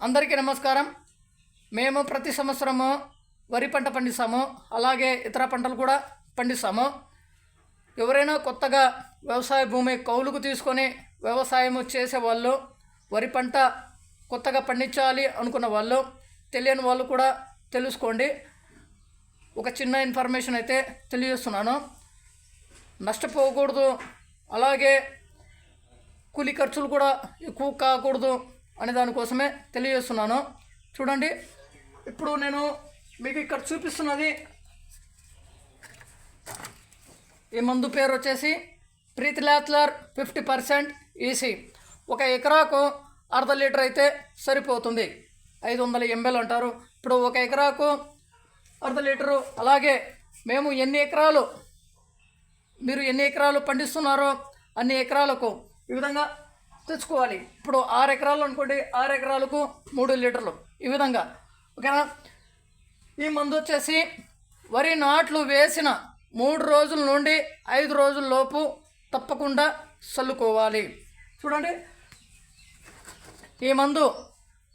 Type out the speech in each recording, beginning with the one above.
అందరికీ నమస్కారం. మేము ప్రతి సంవత్సరము వరి పంట పండిస్తాము. అలాగే ఇతర పంటలు కూడా పండిస్తాము. ఎవరైనా కొత్తగా వ్యవసాయ భూమి కౌలుకు తీసుకొని వ్యవసాయం చేసే వాళ్ళు వరి పంట కొత్తగా పండించాలి అనుకున్న వాళ్ళు తెలియని వాళ్ళు కూడా తెలుసుకోండి. ఒక చిన్న ఇన్ఫర్మేషన్ అయితే తెలియజేస్తున్నాను. నష్టపోకూడదు. అలాగే కూలి ఖర్చులు కూడా ఎక్కువ కాకూడదు. అనే దానికోసమే తెలియజేస్తున్నాను. చూడండి ఇప్పుడు నేను మీకు ఇక్కడ చూపిస్తున్నది ఈ మందు పేరు వచ్చేసి ప్రీతిలాత్లర్ ఫిఫ్టీ పర్సెంట్ ఈసీ ఒక ఎకరాకు అర్ధ లీటర్ అయితే సరిపోతుంది. ఐదు వందల ఎంఎల్ అంటారు. ఇప్పుడు ఒక ఎకరాకు అర్ధ లీటరు. అలాగే మేము ఎన్ని ఎకరాలు మీరు ఎన్ని ఎకరాలు పండిస్తున్నారో అన్ని ఎకరాలకు ఈ విధంగా తెచ్చుకోవాలి. ఇప్పుడు ఆరు ఎకరాలు అనుకోండి ఆరు ఎకరాలకు మూడు లీటర్లు. ఈ విధంగా. ఓకేనా? ఈ మందు వచ్చేసి వరి నాట్లు వేసిన మూడు రోజుల నుండి ఐదు రోజుల లోపు తప్పకుండా చల్లుకోవాలి. చూడండి. ఈ మందు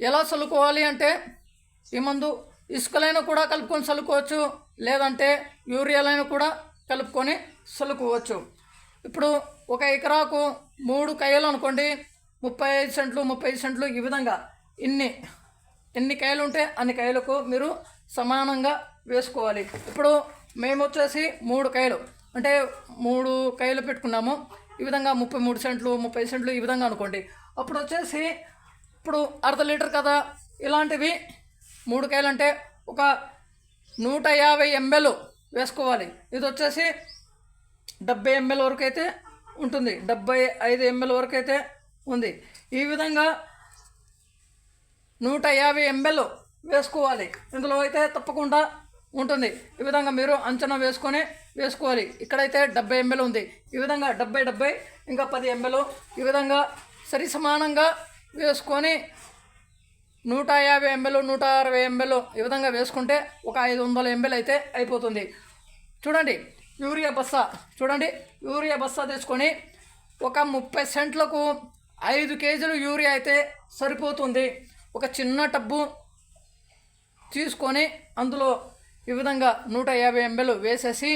ఎలా చల్లుకోవాలి అంటే ఈ మందు ఇసుకలైన కూడా కలుపుకొని చల్లుకోవచ్చు లేదంటే యూరియాలైనా కూడా కలుపుకొని చల్లుకోవచ్చు. ఇప్పుడు ఒక ఎకరాకు మూడు కాయలు అనుకోండి ముప్పై ఐదు సెంట్లు ముప్పై ఐదు సెంట్లు ఈ విధంగా ఇన్ని ఎన్ని కాయలు ఉంటే అన్ని కాయలకు మీరు సమానంగా వేసుకోవాలి. ఇప్పుడు మేము వచ్చేసి మూడు కాయలు అంటే మూడు కాయలు పెట్టుకున్నాము ఈ విధంగా ముప్పై మూడు సెంట్లు ముప్పై సెంట్లు ఈ విధంగా అనుకోండి. అప్పుడు వచ్చేసి ఇప్పుడు అర్ధ లీటర్ కదా ఇలాంటివి మూడు కాయలు అంటే ఒక నూట యాభై ఎంఎల్ వేసుకోవాలి. ఇది వచ్చేసి డెబ్బై ఎంఎల్ వరకు అయితే ఉంటుంది. డెబ్బై ఐదు ఎంఎల్ వరకు అయితే ఉంది. ఈ విధంగా నూట యాభై ఎంఎల్ వేసుకోవాలి. ఇందులో అయితే తప్పకుండా ఉంటుంది. ఈ విధంగా మీరు అంచనా వేసుకొని వేసుకోవాలి. ఇక్కడైతే డెబ్బై ఎంఎల్ ఉంది. ఈ విధంగా డెబ్బై డెబ్బై ఇంకా పది ఎంఎల్. ఈ విధంగా సరి సమానంగా వేసుకొని నూట యాభై ఎంఎల్ నూట అరవై ఎంఎల్ ఈ విధంగా వేసుకుంటే ఒక ఐదు వందల ఎంఎల్ అయితే అయిపోతుంది. చూడండి యూరియా బస్స. చూడండి యూరియా బస్స తెచ్చుకొని ఒక ముప్పై సెంట్లకు ఐదు కేజీలు యూరియా అయితే సరిపోతుంది. ఒక చిన్న టబ్బు తీసుకొని అందులో ఈ విధంగా నూట యాభై ఎంఎల్ వేసేసి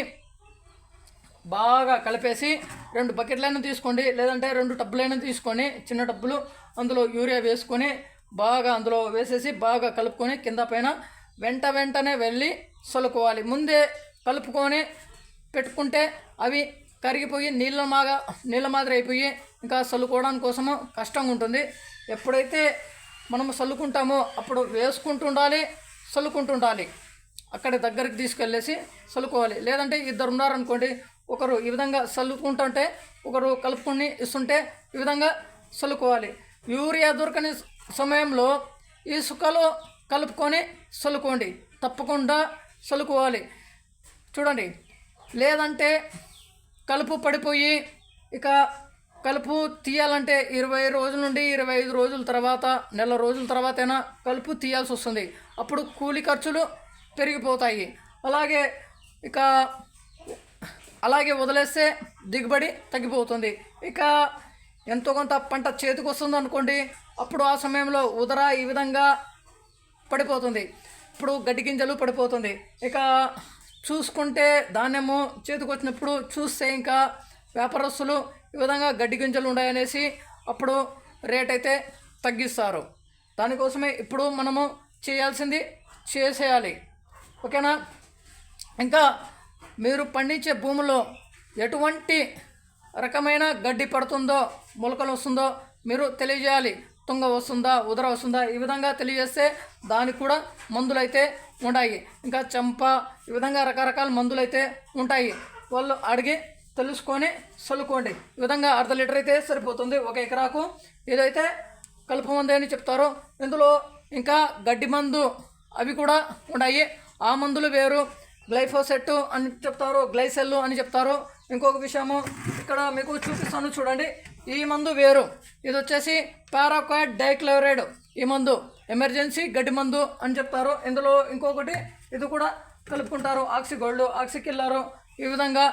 బాగా కలిపేసి రెండు బకెట్లైనా తీసుకోండి. లేదంటే రెండు టబ్బులైనా తీసుకొని చిన్న టబ్బులు అందులో యూరియా వేసుకొని బాగా అందులో వేసేసి బాగా కలుపుకొని కింద పైన వెంట వెంటనే వెళ్ళి సలుకోవాలి. ముందే కలుపుకొని పెట్టుకుంటే అవి కరిగిపోయి నీళ్ళ మాగా నీళ్ళ మాదిరి అయిపోయి ఇంకా చల్లుకోవడానికి కోసము కష్టంగా ఉంటుంది. ఎప్పుడైతే మనము చల్లుకుంటామో అప్పుడు వేసుకుంటూ ఉండాలి చల్లుకుంటూ ఉండాలి. అక్కడి దగ్గరికి తీసుకెళ్ళేసి చల్లుకోవాలి. లేదంటే ఇద్దరు ఉన్నారనుకోండి ఒకరు ఈ విధంగా చల్లుకుంటుంటే ఒకరు కలుపుకొని ఇస్తుంటే ఈ విధంగా చల్లుకోవాలి. యూరియా దొరకని సమయంలో ఇసుకలో కలుపుకొని చల్లుకోండి. తప్పకుండా చల్లుకోవాలి. చూడండి లేదంటే కలుపు పడిపోయి ఇక కలుపు తీయాలంటే ఇరవై రోజుల నుండి ఇరవై ఐదు రోజుల తర్వాత నెల రోజుల తర్వాతైనా కలుపు తీయాల్సి వస్తుంది. అప్పుడు కూలి ఖర్చులు పెరిగిపోతాయి. అలాగే ఇక అలాగే వదిలేస్తే దిగుబడి తగ్గిపోతుంది. ఇక ఎంతో కొంత పంట చేతికి వస్తుంది అనుకోండి అప్పుడు ఆ సమయంలో ఉదర ఈ విధంగా పడిపోతుంది. ఇప్పుడు గడ్డి గింజలు పడిపోతుంది. ఇక చూసుకుంటే ధాన్యము చేతికొచ్చినప్పుడు చూస్తే ఇంకా వ్యాపారస్తులు ఈ విధంగా గడ్డి గింజలు ఉన్నాయనేసి అప్పుడు రేట్ అయితే తగ్గిస్తారు. దానికోసమే ఇప్పుడు మనము చేయాల్సింది చేసేయాలి. ఓకేనా? ఇంకా మీరు పండించే భూమిలో ఎటువంటి రకమైన గడ్డి పడుతుందో మొలకలు వస్తుందో మీరు తెలియజేయాలి. తుంగ వస్తుందా ఉదర వస్తుందా ఈ విధంగా తెలియజేస్తే దానికి కూడా మందులైతే ఉంటాయి. ఇంకా చెంప ఈ విధంగా రకరకాల మందులు అయితే ఉంటాయి. వాళ్ళు అడిగి తెలుసుకొని చల్లుకోండి. ఈ విధంగా అర్ధ లీటర్ అయితే సరిపోతుంది ఒక ఎకరాకు. ఏదైతే కలుపు మందు అని చెప్తారో ఇందులో ఇంకా గడ్డి మందు అవి కూడా ఉన్నాయి. ఆ మందులు వేరు. గ్లైఫోసెట్ అని చెప్తారు గ్లైసెల్ అని చెప్తారు. ఇంకొక విషయము ఇక్కడ మీకు చూపిస్తాను చూడండి. ఈ మందు వేరు. ఇది వచ్చేసి పారాక్వాయిడ్ డైక్లోరైడ్ ఈ మందు. ఎమర్జెన్సీ గడ్డి మందు అని చెప్తారు. ఇందులో ఇంకొకటి ఇది కూడా కలుపుకుంటారు. ఆక్సిగోల్డ్ ఆక్సికిల్లరు ఈ విధంగా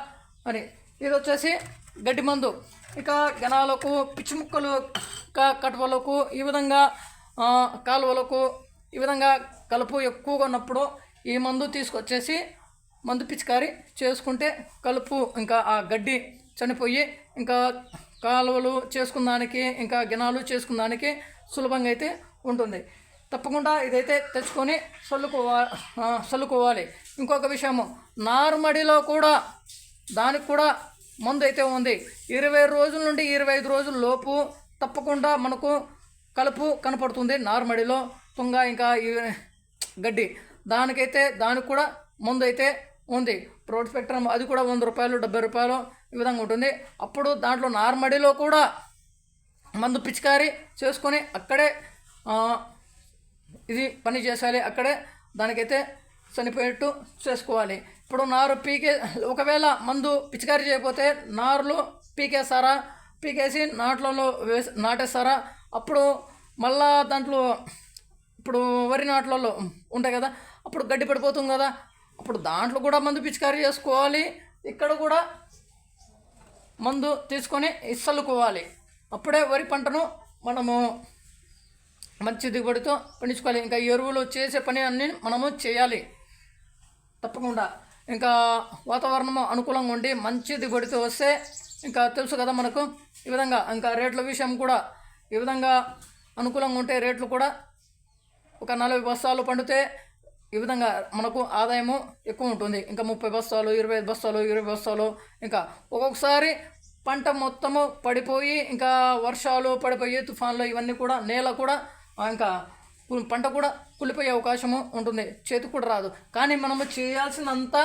అని ఇది వచ్చేసి గడ్డి మందు ఇక గణాలకు పిచ్చి ముక్కలు కటవలకు కటువలకు ఈ విధంగా కాలువలకు ఈ విధంగా కలుపు ఎక్కువగా ఉన్నప్పుడు ఈ మందు తీసుకొచ్చేసి మందు పిచికారి చేసుకుంటే కలుపు ఇంకా ఆ గడ్డి చనిపోయి ఇంకా కాలువలు చేసుకున్నానికి ఇంకా గినాలు చేసుకున్నానికి సులభంగా అయితే ఉంటుంది. తప్పకుండా ఇదైతే తెచ్చుకొని చల్లుకోవా చల్లుకోవాలి ఇంకొక విషయము నారుమడిలో కూడా దానికి కూడా మందు అయితే ఉంది. ఇరవై రోజుల నుండి ఇరవై ఐదు రోజుల లోపు తప్పకుండా మనకు కలుపు కనపడుతుంది నారుమడిలో తుంగ ఇంకా ఈ గడ్డి. దానికైతే దానికి కూడా మందు అయితే ఉంది. ప్రోడ్ స్పెక్ట్రమ్ అది కూడా వంద రూపాయలు డెబ్బై రూపాయలు ఈ విధంగా ఉంటుంది. అప్పుడు దాంట్లో నార్మడిలో కూడా మందు పిచికారి చేసుకొని అక్కడే ఇది పని చేసాలి అక్కడే దానికైతే చనిపోయేట్టు చేసుకోవాలి. ఇప్పుడు నారు పీకే ఒకవేళ మందు పిచికారి చేయకపోతే నారులు పీకేస్తారా? పీకేసి నాట్లలో వేసి నాటేస్తారా? అప్పుడు మళ్ళా దాంట్లో ఇప్పుడు వరి నాట్లలో ఉంటాయి కదా అప్పుడు గడ్డి పడిపోతుంది కదా అప్పుడు దాంట్లో కూడా మందు పిచికారి చేసుకోవాలి. ఇక్కడ కూడా మందు తీసుకొని ఇస్సలుకోవాలి అప్పుడే వరి పంటను మనము మంచి దిగుబడితో పండించుకోవాలి. ఇంకా ఎరువులు చేసే పని అన్నీ మనము చేయాలి. తప్పకుండా. ఇంకా వాతావరణము అనుకూలంగా ఉండి మంచి దిగుబడితో వస్తే ఇంకా తెలుసు కదా మనకు ఈ విధంగా. ఇంకా రేట్ల విషయం కూడా ఈ విధంగా అనుకూలంగా ఉంటే రేట్లు కూడా ఒక నలభై బస్తాలు పండితే ఈ విధంగా మనకు ఆదాయము ఎక్కువ ఉంటుంది. ఇంకా ముప్పై బస్తాలు ఇరవై ఐదు బస్తాలు ఇరవై బస్తాలు ఇంకా ఒక్కొక్కసారి పంట మొత్తము పడిపోయి ఇంకా వర్షాలు పడిపోయి తుఫాన్లు ఇవన్నీ కూడా నేల కూడా ఇంకా పంట కూడా కులిపోయే అవకాశము ఉంటుంది. చేతికి కూడా రాదు. కానీ మనము చేయాల్సినంత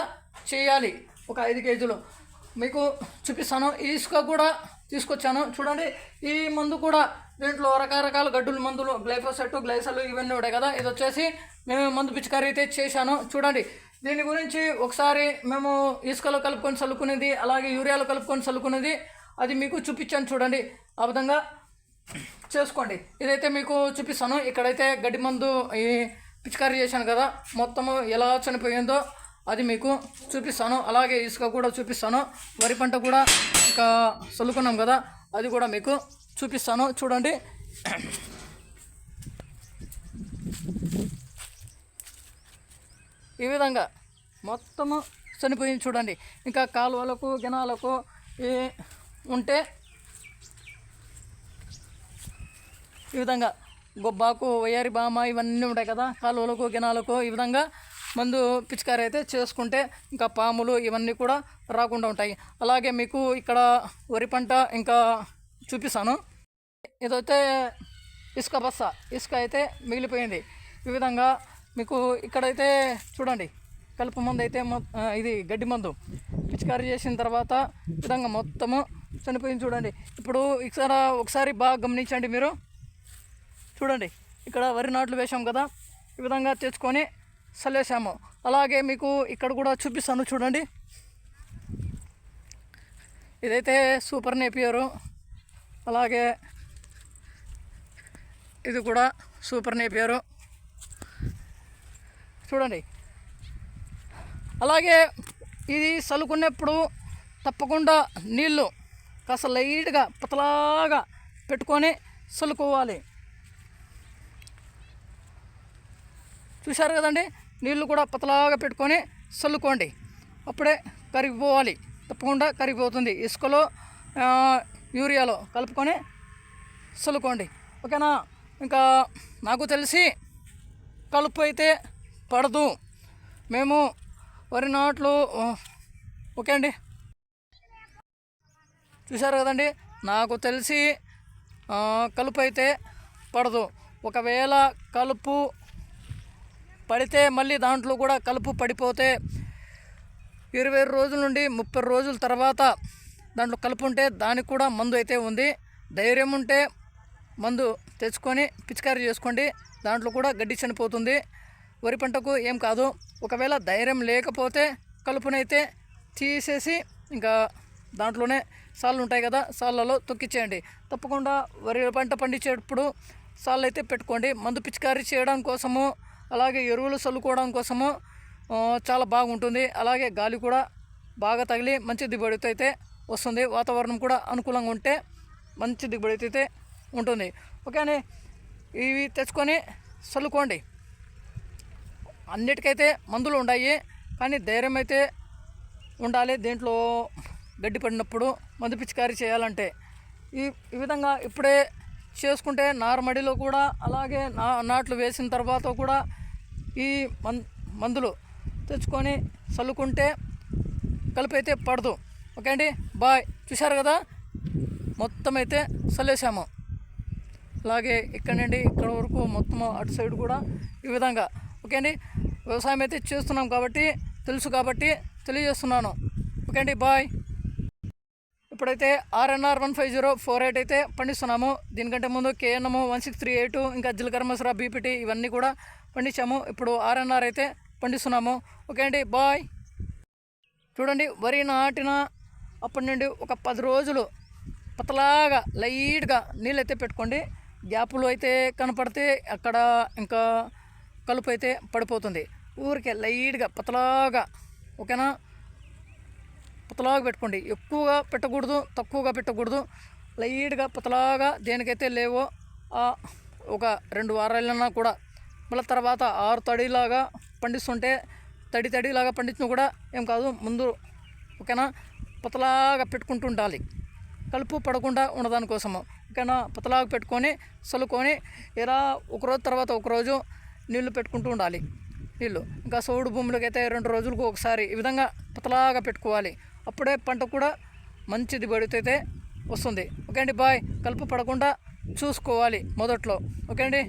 చేయాలి. ఒక ఐదు కేజీలు. మీకు చూపిస్తాను. ఈ ఇసుక కూడా తీసుకొచ్చాను. చూడండి ఈ మందు కూడా దీంట్లో రకరకాల గడ్డుల మందులు గ్లైఫోసెట్ గ్లైసలు ఇవన్నీ ఉంటాయి కదా. ఇది వచ్చేసి మేము మందు పిచికారీ అయితే చేశాను. చూడండి దీని గురించి ఒకసారి మేము ఇసుకలో కలుపుకొని చల్లుకునేది అలాగే యూరియాలో కలుపుకొని చల్లుకునేది అది మీకు చూపించాను చూడండి. ఆ విధంగా చేసుకోండి. ఇదైతే మీకు చూపిస్తాను. ఇక్కడైతే గడ్డి మందు ఈ పిచికారీ చేశాను కదా. మొత్తము ఎలా చనిపోయిందో అది మీకు చూపిస్తాను. అలాగే ఇసుక కూడా చూపిస్తాను. వరి పంట కూడా ఇంకా చల్లుకున్నాం కదా. అది కూడా మీకు చూపిస్తాను. చూడండి. ఈ విధంగా మొత్తము చనిపోయింది చూడండి. ఇంకా కాలువలకు గినాలకు ఉంటే ఈ విధంగా గొబ్బాకు వయ్యారి బామ ఇవన్నీ ఉంటాయి కదా కాలువలకు గినాలకు ఈ విధంగా మందు పిచికారి అయితే చేసుకుంటే ఇంకా పాములు ఇవన్నీ కూడా రాకుండా ఉంటాయి. అలాగే మీకు ఇక్కడ వరి పంట ఇంకా చూపిస్తాను. ఇదైతే ఇసుక బస్స ఇసుక అయితే మిగిలిపోయింది. ఈ విధంగా మీకు ఇక్కడైతే చూడండి కలుపు మందు అయితే ఇది గడ్డి మందు పిచికారి చేసిన తర్వాత ఈ విధంగా మొత్తము చనిపోయింది చూడండి. ఇప్పుడు ఇక్కడ ఒకసారి బాగా గమనించండి మీరు. చూడండి ఇక్కడ వరి నాట్లు వేసాం కదా ఈ విధంగా తెచ్చుకొని చల్లేసాము అలాగే మీకు ఇక్కడ కూడా చూపిస్తాను చూడండి. ఇదైతే సూపర్ నేపియరు. అలాగే ఇది కూడా సూపర్ నేపియరు. చూడండి. అలాగే ఇది చల్లుకునేప్పుడు తప్పకుండా నీళ్ళు కాస్త లైట్గా పతలాగా పెట్టుకొని చల్లుకోవాలి. చూశారు కదండి? నీళ్ళు కూడా పతలాగా పెట్టుకొని చల్లుకోండి. అప్పుడే కరిగిపోవాలి. తప్పకుండా కరిగిపోతుంది. ఇసుకలో యూరియాలో కలుపుకొని చల్లుకోండి. ఓకేనా? ఇంకా నాకు తెలిసి కలుపు అయితే పడదు. మేము వరి నాట్లు ఓకే అండి? చూశారు కదండి? నాకు తెలిసి కలుపు అయితే పడదు. ఒకవేళ కలుపు పడితే మళ్ళీ దాంట్లో కూడా కలుపు పడిపోతే ఇరవై రోజుల నుండి ముప్పై రోజుల తర్వాత దాంట్లో కలుపు ఉంటే దానికి కూడా మందు అయితే ఉంది. ధైర్యం ఉంటే మందు తెచ్చుకొని పిచికారీ చేసుకోండి. దాంట్లో కూడా గడ్డి చనిపోతుంది. వరి పంటకు ఏం కాదు. ఒకవేళ ధైర్యం లేకపోతే కలుపునైతే తీసేసి ఇంకా దాంట్లోనే సాళ్ళు ఉంటాయి కదా సాళ్ళలో తొక్కిచ్చేయండి. తప్పకుండా వరి పంట పండించేటప్పుడు సాళ్ళు అయితే పెట్టుకోండి. మందు పిచికారీ చేయడం కోసము అలాగే ఎరువులు చల్లుకోవడం కోసము చాలా బాగుంటుంది. అలాగే గాలి కూడా బాగా తగిలి మంచి దిగుబడి అయితే వస్తుంది. వాతావరణం కూడా అనుకూలంగా ఉంటే మంచి దిగుబడి అయితే ఉంటుంది. ఓకే ఇవి తెచ్చుకొని చల్లుకోండి. అన్నిటికైతే మందులు ఉన్నాయి కానీ ధైర్యం అయితే ఉండాలి. దీంట్లో గడ్డి పడినప్పుడు మందు పిచికారీ చేయాలంటే. ఈ ఈ విధంగా ఇప్పుడే చేసుకుంటే నారుమడిలో కూడా అలాగే నా నాట్లు వేసిన తర్వాత కూడా ఈ మన్ మందులు తెచ్చుకొని చల్లుకుంటే కలిపి అయితే పడదు. ఓకే అండి? బాయ్. చూశారు కదా? మొత్తం అయితే చల్లేసాము. అలాగే ఇక్కడ నుండి ఇక్కడ వరకు మొత్తం అటు సైడ్ కూడా ఈ విధంగా. ఓకే అండి? వ్యవసాయం అయితే చేస్తున్నాం కాబట్టి తెలుసు కాబట్టి తెలియజేస్తున్నాను. ఓకే అండి? బాయ్. ఇప్పుడైతే RNR one five zero four eight అయితే పండిస్తున్నాము. దీనికంటే ముందు KNM one six three eight ఇంకా జిలకర్ర మసరా బీపీటీ ఇవన్నీ కూడా పండించాము. ఇప్పుడు ఆర్ఎన్ఆర్ అయితే పండిస్తున్నాము. ఓకే అండి బాయ్. చూడండి వరి నాటిన అప్పటి నుండి ఒక పది రోజులు పతలాగా లైట్గా నీళ్ళు అయితే పెట్టుకోండి. గ్యాపులు అయితే కనపడితే అక్కడ ఇంకా కలుపు అయితే పడిపోతుంది. ఊరికే లైట్గా పతలాగా. ఓకేనా? పుతలాగా పెట్టుకోండి. ఎక్కువగా పెట్టకూడదు తక్కువగా పెట్టకూడదు. లైట్గా పతలాగా దేనికైతే లేవో ఒక రెండు వారాలన్నా కూడా మళ్ళీ తర్వాత ఆరు తడిలాగా పండిస్తుంటే తడి తడిలాగా పండించినా కూడా ఏం కాదు ముందు ఓకేనా? పతలాగా పెట్టుకుంటూ ఉండాలి. కలుపు పడకుండా ఉండదాని కోసము. ఓకేనా? పుతలాగా పెట్టుకొని చల్లుకొని ఇలా ఒకరోజు తర్వాత ఒకరోజు నీళ్ళు పెట్టుకుంటూ ఉండాలి. నీళ్ళు ఇంకా సౌడు భూములకైతే రెండు రోజులకు ఒకసారి ఈ విధంగా పుతలాగా పెట్టుకోవాలి. అప్పుడే పంట కూడా మంచి దిగుబడి అయితే వస్తుంది. ఓకే అండి బాయ్. కలుపు పడకుండా చూసుకోవాలి మొదట్లో. ఓకే అండి?